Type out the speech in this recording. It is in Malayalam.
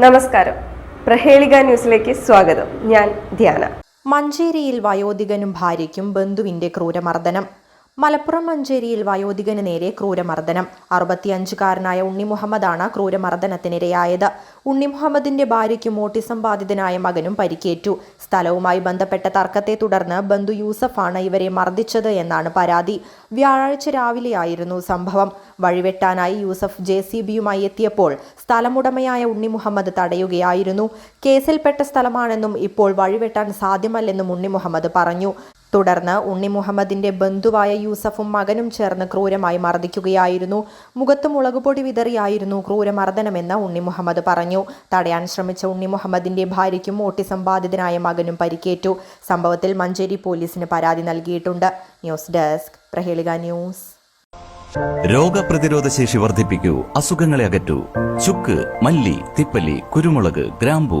നമസ്കാരം. പ്രഹേളിക ന്യൂസിലേക്ക് സ്വാഗതം. ഞാൻ ധ്യാന. മഞ്ചേരിയിൽ വയോധികനും ഭാര്യയ്ക്കും ബന്ധുവിന്റെ ക്രൂരമർദ്ദനം. മലപ്പുറം മഞ്ചേരിയിൽ വയോധികന് നേരെ ക്രൂരമർദ്ദനം. അറുപത്തിയഞ്ചുകാരനായ ഉണ്ണി മുഹമ്മദാണ് ക്രൂരമർദ്ദനത്തിനിരയായത്. ഉണ്ണി മുഹമ്മദിന്റെ ഭാര്യയ്ക്കും ഓട്ടിസം ബാധിതനായ മകനും പരിക്കേറ്റു. സ്ഥലവുമായി ബന്ധപ്പെട്ട തർക്കത്തെ തുടർന്ന് ബന്ധു യൂസഫാണ് ഇവരെ മർദ്ദിച്ചത് എന്നാണ് പരാതി. വ്യാഴാഴ്ച രാവിലെയായിരുന്നു സംഭവം. വഴിവെട്ടാനായി യൂസഫ് ജെ സി ബിയുമായി എത്തിയപ്പോൾ സ്ഥലമുടമയായ ഉണ്ണി മുഹമ്മദ് തടയുകയായിരുന്നു. കേസിൽപ്പെട്ട സ്ഥലമാണെന്നും ഇപ്പോൾ വഴിവെട്ടാൻ സാധ്യമല്ലെന്നും ഉണ്ണി മുഹമ്മദ് പറഞ്ഞു. തുടർന്ന് ഉണ്ണി മുഹമ്മദിന്റെ ബന്ധുവായ യൂസഫും മകനും ചേർന്ന് ക്രൂരമായി മർദ്ദിക്കുകയായിരുന്നു. മുഖത്ത് മുളകുപൊടി വിതറിയായിരുന്നു ക്രൂരമർദ്ദനമെന്ന് ഉണ്ണി മുഹമ്മദ് പറഞ്ഞു. തടയാൻ ശ്രമിച്ച ഉണ്ണി മുഹമ്മദിന്റെ ഭാര്യയ്ക്കും ഓട്ടിസം ബാധിതനായ മകനും പരിക്കേറ്റു. സംഭവത്തിൽ മഞ്ചേരി പോലീസിന് പരാതി നൽകിയിട്ടുണ്ട്. News desk Prahelika news. രോഗപ്രതിരോധ ശേഷി വർദ്ധിപ്പിക്കൂ അസുഖങ്ങളെ അകറ്റൂ. ചുക്ക് മല്ലി തിപ്പല്ലി കുരുമുളക് ഗ്രാമ്പു